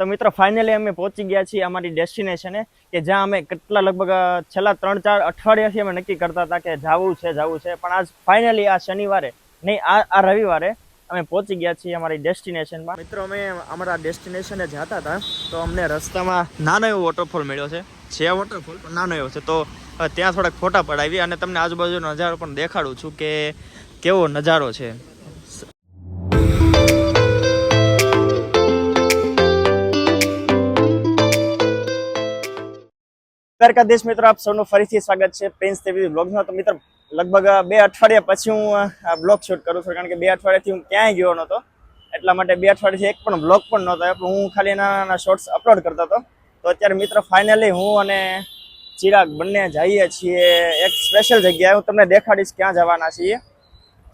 તો મિત્રો ફાઇનલી અમે પહોંચી ગયા છીએ અમારી ડેસ્ટિનેશને કે જ્યાં અમે કેટલા લગભગ છેલ્લા ત્રણ ચાર અઠવાડિયાથી અમે નક્કી કરતા હતા કે જવું છે જવું છે. પણ આજ ફાઇનલી આ શનિવારે, નહીં, આ આ રવિવારે અમે પહોંચી ગયા છીએ અમારી ડેસ્ટિનેશનમાં મિત્રો, અમે અમારા ડેસ્ટિનેશને જતા હતા, તો અમને રસ્તામાં નાનો એવો વોટરફોલ મળ્યો છે. છે વોટરફોલ પણ નાનો એવો છે. તો ત્યાં થોડાક ફોટા પડાવી અને તમને આજુબાજુનો નજારો પણ દેખાડું છું કે કેવો નજારો છે. દ્વારકાધીશ મિત્રો, આપ સૌનું ફરીથી સ્વાગત છે પ્રિન્સ તેવી બ્લોગમાં તો મિત્ર, લગભગ બે અઠવાડિયા પછી હું આ બ્લોગ શૂટ કરું છું, કારણ કે બે અઠવાડિયાથી હું ક્યાંય ગયો નહોતો. એટલા માટે બે અઠવાડિયાથી એક પણ બ્લોગ પણ નહોતો પણ હું ખાલી નાના શોર્ટ્સ અપલોડ કરતો હતો. તો અત્યારે મિત્રો ફાઇનલી હું અને ચિરાગ બંને જઈએ છીએ એક સ્પેશિયલ જગ્યાએ. હું તમને દેખાડીશ ક્યાં જવાના છીએ.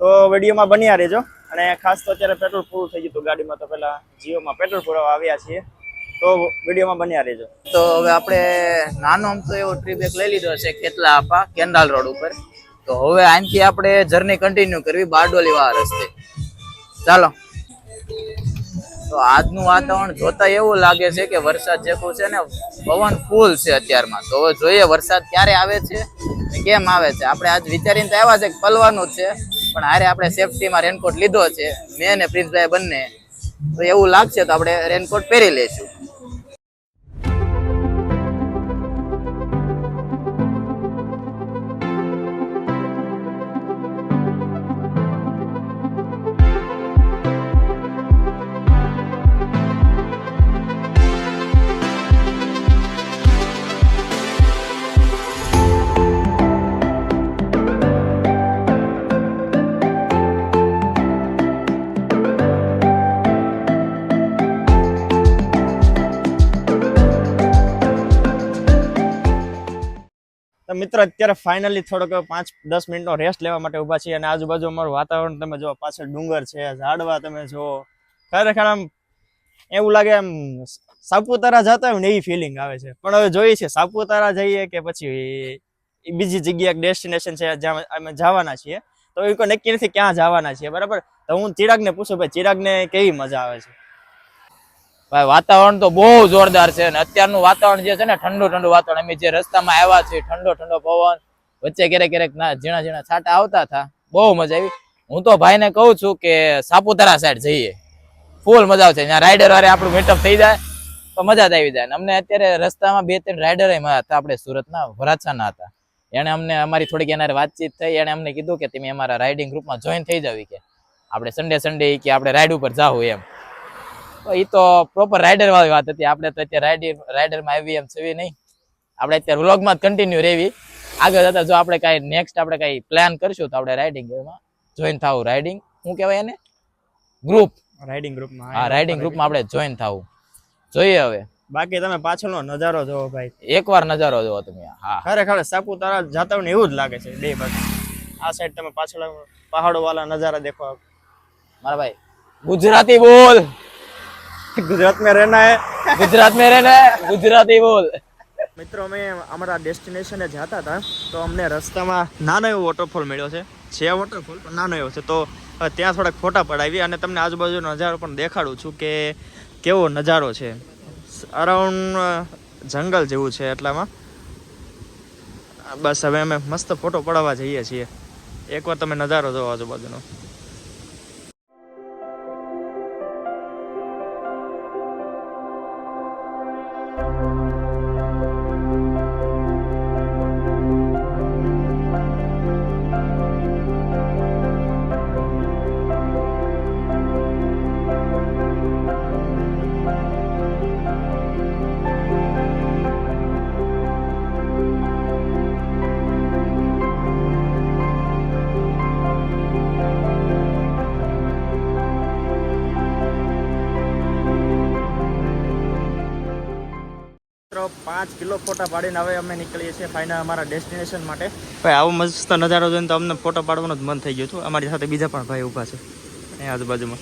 તો વિડીયોમાં બન્યા રહેજો. અને ખાસ તો અત્યારે પેટ્રોલ પૂરું થઈ ગયું હતું ગાડીમાં, તો પહેલાં જીઓમાં પેટ્રોલ પૂરવા આવ્યા છીએ. તો વિડીયોમાં બન્યા રહેજો. તો હવે આપણે નાનો આમ તો એવો ટ્રીપ એક લઈ લીધો છે કેટલા આપા? કેન્ડાલ રોડ ઉપર. તો હવે અહીંથી આપણે જર્ની કન્ટિન્યુ કરવી બારડોલી વાળા રસ્તે. ચાલો. તો આજનું વાતાવરણ જોતા એવું લાગે છે કે વરસાદ જેવું છે ને, પવન ફૂલ છે અત્યારમાં. તો હવે જોઈએ વરસાદ ક્યારે આવે છે કેમ આવે છે. આપણે આજ વિચારીને તો આવ્યા છે કે પલવાનું છે, પણ હારે આપણે સેફટીમાં રેનકોટ લીધો છે. મેં ને પ્રિન્સભાઈ બંને. તો એવું લાગશે તો આપણે રેનકોટ પહેરી લઈશું. મિત્રો, અત્યારે ફાઇનલી થોડોક પાંચ, દસ મિનિટનો રેસ્ટ લેવા માટે ઊભા છીએ અને આજુબાજુ અમારું વાતાવરણ તમે જો પાછળ ડુંગર છે, ઝાડવા તમે જો ખરેખર આમ એવું લાગે એમ સાપુતારા જતા હોય ને એવી ફિલિંગ આવે છે. પણ હવે જોઈએ છીએ સાપુતારા જઈએ કે પછી બીજી જગ્યા ડેસ્ટિનેશન છે જ્યાં અમે જવાના છીએ. તો એ કોઈ નક્કી નથી ક્યાં જવાના છીએ, બરાબર? તો હું ચિરાગને પૂછું, ભાઈ, ચિરાગને કેવી મજા આવે છે? ભાઈ, વાતાવરણ તો બહુ જોરદાર છે અને અત્યારનું વાતાવરણ જે છે ને, ઠંડુ ઠંડુ વાતાવરણ. અમે જે રસ્તામાં આવ્યા છીએ, ઠંડો ઠંડો પવન, વચ્ચે ક્યારેક ક્યારેક ના, ઝીણા ઝીણા છાંટા આવતા હતા. બહુ મજા આવી. હું તો ભાઈને કહું છું કે સાપુતારા સાઈડ જઈએ. ફૂલ મજા આવશે. ત્યાં રાઈડર વારે આપણું મેટઅપ થઈ જાય, તો મજા જ આવી જાય. અમને અત્યારે રસ્તામાં બે ત્રણ રાઈડર હતા, આપણે સુરતના, વરાછાના હતા. એને અમને અમારી થોડીક એના વાતચીત થઈ એને અમને કીધું કે, તમે અમારા રાઇડિંગ ગ્રુપમાં જોઈન થઈ જાવી કે. આપણે સન્ડે સન્ડે કે, આપણે રાઈડ ઉપર જાવ એમ. એ તો પ્રોપર રાઇડર વાળી વાત હતી. આપણે તો અત્યારે રાઇડર રાઇડરમાં આવી એમ છવી નહીં. આપણે અત્યારે વ્લોગમાં જ કન્ટિન્યુ રહેવી. આગળ જતા જો આપણે કાંઈ નેક્સ્ટ આપણે કાંઈ પ્લાન કરશું તો આપણે રાઇડિંગ એમાં જોઈન થવું. રાઇડિંગ શું કહેવાય એને? ગ્રુપ રાઇડિંગ ગ્રુપમાં હા રાઇડિંગ ગ્રુપમાં આપણે જોઈન થવું. જોઈએ હવે. બાકી તમે પાછળનો નજારો જોવો ભાઈ. એકવાર નજારો જોવો તમે. હા. ખરેખર સાપુતારા જાતા ને એવું જ લાગે છે બે બાજુ આ સાઈડ તમે પાછળ પહાડો વાળા નજારા દેખો મારા ભાઈ ગુજરાતી બોલ! ગુજરાત में रहना है ગુજરાત में रहना है ગુજરાતી બોલ મિત્રો અમે અમારા ડેસ્ટિનેશને જતા હતા તો અમને રસ્તામાં નાનો એવો વોટરફોલ મળ્યો છે છે વોટરફોલ પણ નાનો એવો છે તો અ, ત્યાં થોડાક ફોટા પડાવી અને તમને આજુબાજુનો નજારો પણ દેખાડું છું કે કેવો નજારો છે અરાઉન્ડ જંગલ જેવું છે એટલામાં બસ હવે અમે મસ્ત ફોટો પડાવવા જઈએ છીએ એકવાર તમે નજારો જોવો આજુબાજુનો પાંચ કિલો ફોટા પાડીને હવે અમે નીકળીએ છીએ ફાઇનલ અમારા ડેસ્ટિનેશન માટે. ભાઈ આવો મસ્ત નજારો જોઈને તો અમને ફોટો પાડવાનું જ મન થઈ ગયું હતું. અમારી સાથે બીજા પણ ભાઈ ઊભા છે. અહીં આજુબાજુમાં.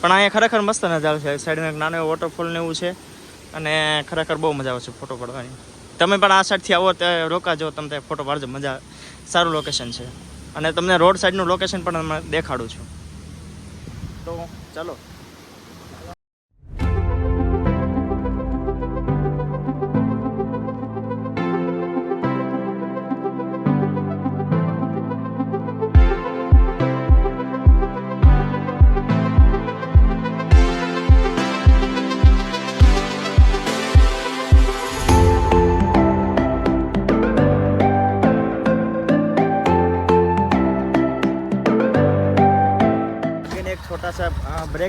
પણ અહીંયા ખરેખર મસ્ત નજારો છે. સાઈડમાં એક નાનો વોટરફોલ ને એવું છે. અને ખરેખર બહુ મજા આવે છે ફોટો પાડવાની. તમે પણ આ સાઈડથી આવો ત્યારે રોકાજો તમે ફોટો પાડજો. મજા સારું લોકેશન છે. અને તમને રોડ સાઈડનું લોકેશન પણ અમે દેખાડું છું. તો ચાલો.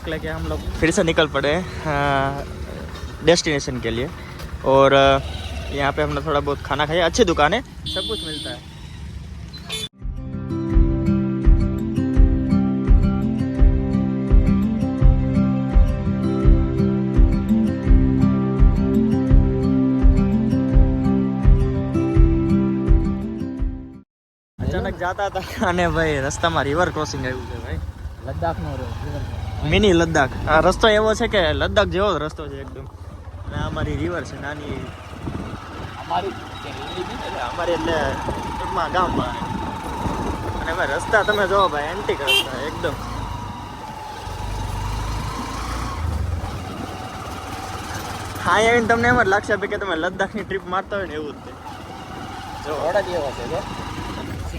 लेके हम लोग फिर से निकल पड़े डेस्टिनेशन के लिए और अ, यहाँ पे हमने थोड़ा बहुत खाना खाया अच्छी दुकान है सब कुछ मिलता है અચાનક જાતા હતા અને ભાઈ રસ્તામાં રિવર ક્રોસિંગ આવ્યું છે ભાઈ લદ્દાખ નો મિની લદ્દાખ. આ રસ્તો એવો છે કે લદ્દાખ જેવો રસ્તો છે એકદમ. અને આ અમારી રિવર છે નાની. અમારી અમારી એટલે ટૂંકમાં ગામમાં અને હવે રસ્તા તમે જોવો ભાઈ એન્ટિક રસ્તા એકદમ. હા આવીને તમને એમ જ લાગશે કે તમે લદ્દાખની ટ્રીપ મારતા હોય ને એવું જ છે. જો રોડ જ એવો છે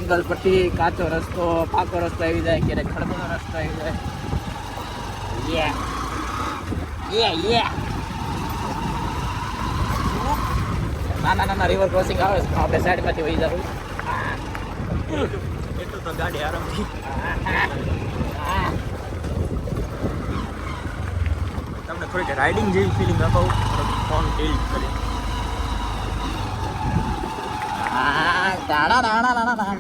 સિંગલ પટ્ટી, કાચો રસ્તો, પાકો રસ્તો આવી જાય, ક્યારેક ખડબડો રસ્તો આવી જાય. યે યે યે નાના નાના રિવર ક્રોસિંગ આવે તો આપણે સાઈડમાંથી વહી જવું એટલું તો ગાડી આરામથી. તમને થોડીક રાઇડિંગ જેવી ફિલિંગ અપાવું ફોન ટિલ્ટ કરી દાડા દાડા દાડા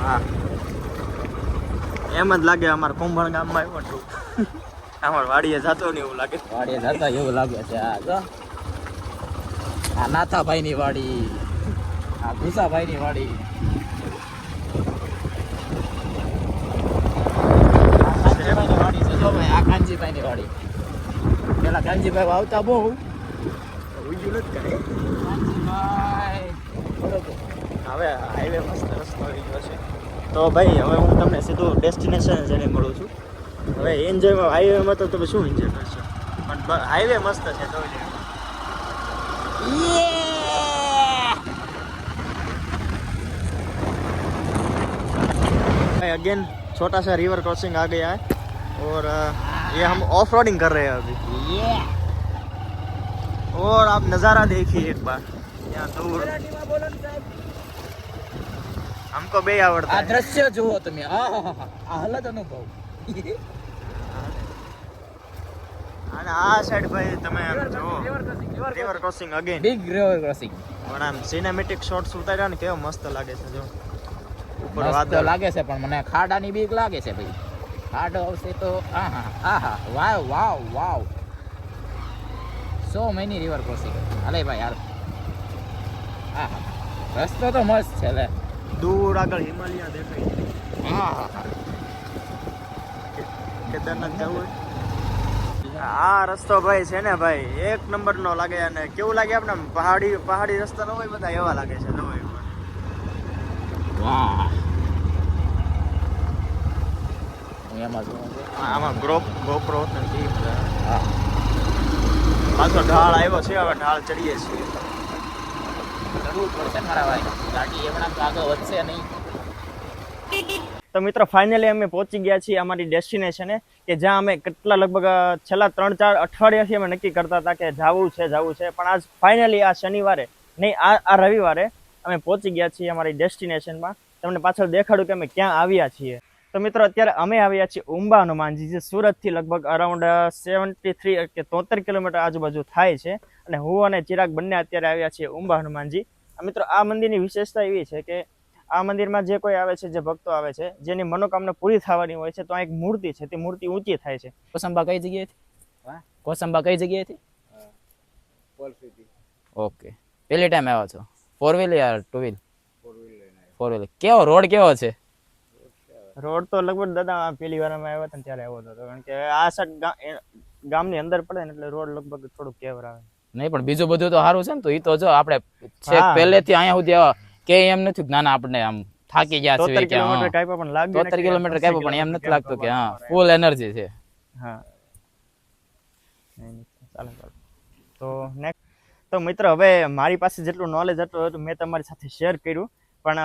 હા. એમ જ લાગે અમારા કુંભણ ગામમાં આવ્યો છું. અમાર વાડીએ જતો ને એવું લાગે. વાડીએ જતા એવું લાગે છે. આ જો. આ નાથાભાઈ ની વાડી. આ ભૂસાભાઈ ની વાડી આ કાંજીભાઈની વાડી છે જો ભાઈ આ કાંજીભાઈ ની વાડી પેલા કાંજીભાઈ આવતા બહુ ઉજ્જુલ જ કરે કાંજીભાઈ બરોબર હવે હાઈવે મસ્ત રસ્તો આવી ગયો છે તો ભાઈ હવે હું તમને સીધું ડેસ્ટિનેશન જઈને મળું છું હવે એન્જોયમાં હાઈવેમાં તો તમે શું એન્જોય કરશો પણ હાઈવે મસ્ત છે તો भाई अगेन छोटा सा रिवर क्रॉसिंग आ गया है और अ, ये हम ऑफ रोडिंग कर रहे हैं अभी और आप नज़ारा देखिए एक बार यहाँ दूर हमको बे आवड़ता આ है દ્રશ્ય જુઓ તમે આહાહા. આહલાદ અનુભવ અને આ સાઈડ ભાઈ તમે આમ જુઓ river crossing again big river crossing પણ આમ સિનેમેટિક શોટ્સ ઉતાર્યા ને કેવો મસ્ત લાગે છે જો ઉપર મસ્ત વાદળ લાગે છે પણ મને ખાડાની બીક લાગે છે ભાઈ ખાડો આવશે તો આહા આહા વાવ વાવ વાવ So many river crossing હાલે ભાઈ હાલ. હા રસ્તો તો મસ્ત છે લે. દૂર આગળ હિમાલય દેખાય હા હા કેદારનાથ જવું હોય? આ રસ્તો ભાઈ છે ને ભાઈ. એક નંબર નો લાગે અને કેવું લાગે આપણે પહાડી પહાડી રસ્તા નો હોય બધા એવા લાગે છે. એમાં જોઉં આમાં ગ્રોપ ગોપ્રો નથી હા. પાછો ઢાળ આવ્યો છે, હવે ઢાળ ચડીએ છીએ. નહીં. તો મિત્રો ફાઇનલી અમે પહોંચી ગયા છીએ અમારી ડેસ્ટિનેશને કે જ્યાં અમે કેટલા લગભગ છેલ્લા ત્રણ ચાર અઠવાડિયાથી અમે નક્કી કરતા હતા કે જવું છે જવું છે. પણ આજ ફાઇનલી આ શનિવારે, નહીં, આ આ રવિવારે અમે પહોંચી ગયા છીએ અમારી ડેસ્ટિનેશનમાં તમને પાછળ દેખાડું કે અમે ક્યાં આવ્યા છીએ. તો મિત્રો અત્યારે અમે આવ્યા છીએ ઉંબા હનુમાનજી જે સુરતથી લગભગ અરાઉન્ડ સેવન્ટી થ્રી કે તોતેર કિલોમીટર આજુબાજુ થાય છે. અને હું અને ચિરાગ બંને અત્યારે આવ્યા છીએ ઉંબા હનુમાનજી આ મિત્રો આ મંદિરની વિશેષતા એવી છે કે આ મંદિરમાં જે કોઈ આવે છે જે ભક્તો આવે છે જેની મનોકામના પૂરી થવાની હોય છે તો આ એક મૂર્તિ છે. તે મૂર્તિ ઊંચી થાય છે. કોસંબા કઈ જગ્યાએથી? હા? કોસંબા કઈ જગ્યાએથી? ઓકે. પહેલી ટાઈમ આવ્યા છો. ફોર વ્હીલ યાર ટુ વ્હીલ ફોર વ્હીલ કેવો રોડ કેવો છે? રોડ તો લગભગ દાદા પેલી વાર અમે આવ્યા હતા ત્યારે આવ્યો હતો. કારણ કે આ સાઈડ ગામની અંદર પડે ને એટલે રોડ લગભગ થોડુંક કેવર આવે. નહીં પણ બીજું બધું તો સારું છે ને તો એ તો જો આપણે છેક પહેલેથી અહીંયા સુધી કે એમ નથી જ્ઞાન ના ના આમ થાકી ગયા છે કે કિલોમીટર કાપ્યા પણ લાગ્યું તોતેર કિલોમીટર કાપ્યું પણ એમ નથી લાગતું કે હા ફૂલ એનર્જી છે. હા. ચાલો તો નેક્સ્ટ તો મિત્ર હવે મારી પાસે જેટલું નોલેજ હતું મેં તમારી સાથે શેર કર્યું. પણ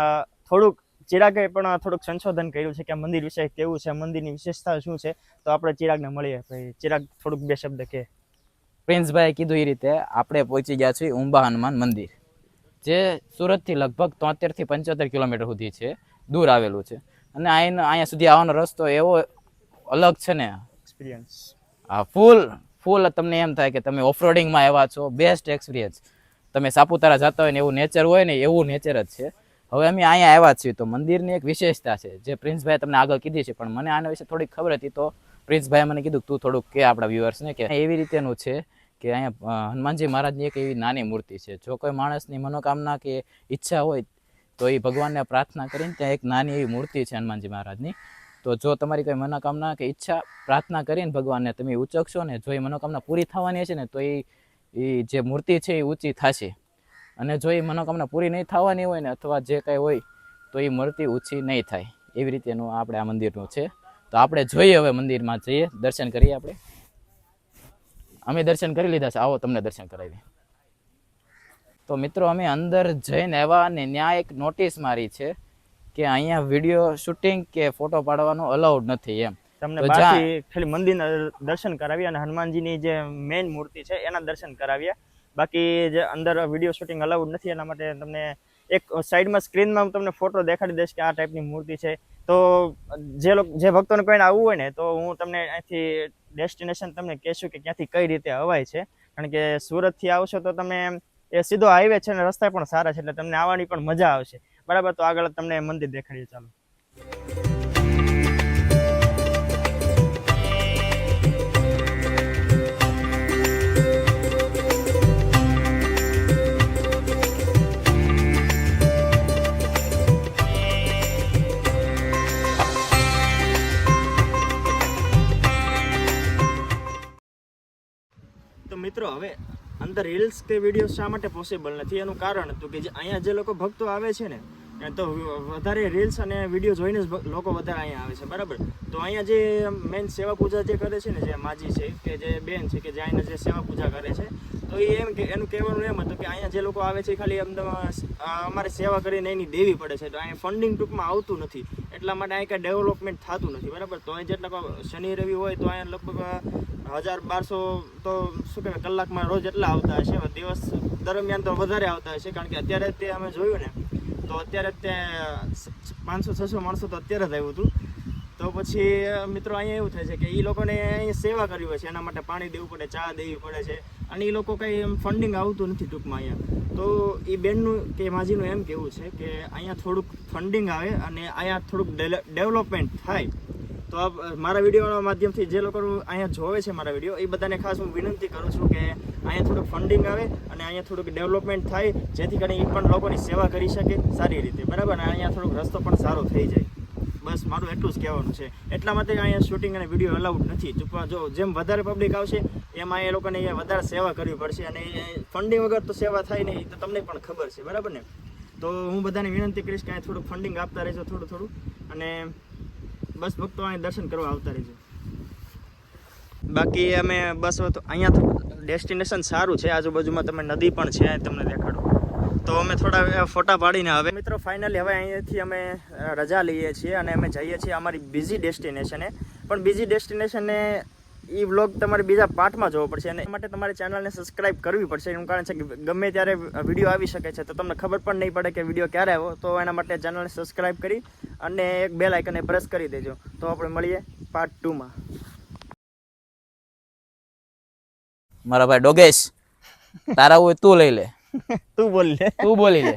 થોડુંક ચિરાગે પણ થોડુંક સંશોધન કર્યું છે કે મંદિર વિશે કેવું છે મંદિરની વિશેષતા શું છે? તો આપણે ચિરાગને મળીએ. ભાઈ ચિરાગ થોડુંક બે શબ્દ કે પ્રિન્સભાઈ કીધું એ રીતે આપણે પહોંચી ગયા છીએ ઉંબા હનુમાન મંદિર જે સુરતથી લગભગ તોતેરથી પંચોતેર કિલોમીટર સુધી છે દૂર આવેલું છે. અને અહીંયા અહીંયા સુધી આવવાનો રસ્તો એવો અલગ છે ને. એક્સપિરિયન્સ હા ફૂલ ફૂલ તમને એમ થાય કે તમે ઓફરોડિંગમાં આવ્યા છો બેસ્ટ એક્સપિરિયન્સ તમે સાપુતારા જતા હોય ને એવું નેચર હોય ને એવું નેચર જ છે. હવે અમે અહીંયા આવ્યા છીએ તો મંદિરની એક વિશેષતા છે. જે પ્રિન્સભાઈ તમને આગળ કીધી છે, પણ મને આના વિશે થોડીક ખબર હતી તો પ્રિન્સભાઈ મને કીધું તું થોડુંક કે આપણા વ્યુઅર્સને કે એવી રીતેનું છે કે અહીંયા હનુમાનજી મહારાજની એક એવી નાની મૂર્તિ છે. જો કોઈ માણસની મનોકામના કે ઈચ્છા હોય તો એ ભગવાનને પ્રાર્થના કરીને ત્યાં એક નાની એવી મૂર્તિ છે હનુમાનજી મહારાજની. તો જો તમારી કોઈ મનોકામના કે ઈચ્છા, પ્રાર્થના કરીને ભગવાનને તમે ઉચકશો ને જો એ મનોકામના પૂરી થવાની છે ને તો એ જે મૂર્તિ છે એ ઊંચી થશે. અને જો એ મનોકામના પૂરી નહીં થવાની હોય ને અથવા જે કાંઈ હોય તો એ મૂર્તિ ઊંચી નહીં થાય. એવી રીતેનું આપણે આ મંદિરનું છે. તો આપણે જોઈએ હવે મંદિરમાં જઈએ. દર્શન કરીએ આપણે. અમે દર્શન કરી લીધા છે. આવો તમને દર્શન કરાવી તો મિત્રો અમે અંદર જઈને આવ્યા અને ત્યાં એક નોટિસ મારી છે કે અહીંયા વીડિયો શૂટિંગ કે ફોટો પાડવાનું અલાઉડ નથી એમ. તમને ખાલી મંદિરના દર્શન કરાવી અને હનુમાનજીની જે મેઇન મૂર્તિ છે એના દર્શન કરાવ્યા બાકી જે અંદર વીડિયો શૂટિંગ અલાઉડ નથી, એના માટે તમને એક સાઈડમાં સ્ક્રીનમાં હું તમને ફોટો દેખાડી દઈશ કે આ ટાઈપની મૂર્તિ છે. તો જે લોકો, જે ભક્તોને કોઈને આવવું હોય ને, તો હું તમને અહીંથી ડેસ્ટિનેશન તમને કહેશું કે ક્યાંથી કઈ રીતે અવાય છે. કારણ કે સુરતથી આવશો તો તમે એ સીધો હાઈવે છે અને રસ્તા પણ સારા છે, એટલે તમને આવવાની પણ મજા આવશે. બરાબર, તો આગળ તમને મંદિર દેખાડીએ, ચાલો. મિત્રો, હવે અંદર રીલ્સ કે વીડિયો શા માટે પોસિબલ નથી? એનું કારણ હતું કે જે અહીંયા જે લોકો ભક્તો આવે છે ને તો વધારે રીલ્સ અને વીડિયો જોઈને જ લોકો વધારે અહીંયા આવે છે, બરાબર? તો અહીંયા જે મેન સેવા પૂજા જે કરે છે ને, જે માજી છે, કે જે બેન છે, કે જે અહીંયા જે સેવા પૂજા કરે છે, તો એ એમ કે એનું કહેવાનું એમ હતું કે અહીંયા જે લોકો આવે છે ખાલી અમદાવાદ અમારે સેવા કરીને એની દેવી પડે છે, તો અહીંયા ફંડિંગ ટૂંકમાં આવતું નથી. એટલા માટે અહીંયા કાંઈ ડેવલપમેન્ટ થતું નથી, બરાબર? તો અહીં જેટલા શનિ, રવિ હોય તો અહીંયા લગભગ હજાર બારસો તો શું કહેવાય, કલાકમાં રોજ એટલા આવતા હશે, દિવસ દરમિયાન તો વધારે આવતા હશે, કારણ કે અત્યારે તે અમે જોયું ને તો અત્યારે તે પાંચસો, છસો માણસો તો અત્યારે જ આવ્યું હતું. તો પછી મિત્રો અહીંયા એવું થાય છે કે એ લોકોને અહીંયા સેવા કરવી હોય છે. એના માટે પાણી દેવું પડે, ચા દેવી પડે છે. અને એ લોકો કંઈ એમ ફંડિંગ આવતું નથી ટૂંકમાં અહીંયા. તો એ બેનનું કે માજીનું એમ કહેવું છે કે અહીંયા થોડુંક ફંડિંગ આવે અને અહીંયા થોડુંક ડેવલપમેન્ટ થાય. તો મારા વિડીયોના માધ્યમથી જે લોકો અહીંયા જોવે છે મારા વીડિયો, એ બધાને ખાસ હું વિનંતી કરું છું કે અહીંયા થોડુંક ફંડિંગ આવે અને અહીંયા થોડુંક ડેવલપમેન્ટ થાય, જેથી કરીને એ પણ લોકોની સેવા કરી શકે સારી રીતે, બરાબર? અને અહીંયા થોડુંક રસ્તો પણ સારો થઈ જાય. બસ, મારું એટલું જ કહેવાનું છે. એટલા માટે અહીંયા શૂટિંગ અને વીડિયો અલાઉડ નથી. જો જેમ વધારે પબ્લિક આવશે, એમ અહીંયા લોકોને અહીંયા વધારે સેવા કરવી પડશે. અને ફંડિંગ વગર તો સેવા થાય નહીં તો તમને પણ ખબર છે, બરાબર ને? તો હું બધાને વિનંતી કરીશ કે અહીંયા થોડુંક ફંડિંગ આપતા રહેજો થોડું થોડું. અને બસ ભક્તો અહીં દર્શન કરવા આવતા રહેજો. બાકી અમે બસ અહીંયા તો ડેસ્ટિનેશન સારું છે, આજુબાજુમાં તમે નદી પણ છે તમને દેખાડું. તો અમે થોડા ફોટા પાડીને હવે મિત્રો ફાઇનલી હવે અહીંયાથી અમે રજા લઈએ છીએ અને અમે જઈએ છીએ અમારી બીજી ડેસ્ટિનેશને પણ બીજી ડેસ્ટિનેશને એ વ્લોગ તમારે બીજા પાર્ટમાં જોવો પડશે અને એ માટે તમારે ચેનલને સબસ્ક્રાઇબ કરવી પડશે. એનું કારણ છે કે ગમે ત્યારે વીડિયો આવી શકે છે તો તમને ખબર પણ નહીં પડે કે વીડિયો ક્યારે આવ્યો. તો એના માટે ચેનલને સબસ્ક્રાઇબ કરી અને એક બેલ આઇકને પ્રેસ કરી દેજો. તો આપણે મળીએ પાર્ટ ટુમાં મારા ભાઈ ડોગેશ તારા હોય તું લઈ લે. તું બોલી લે. તું બોલી લે.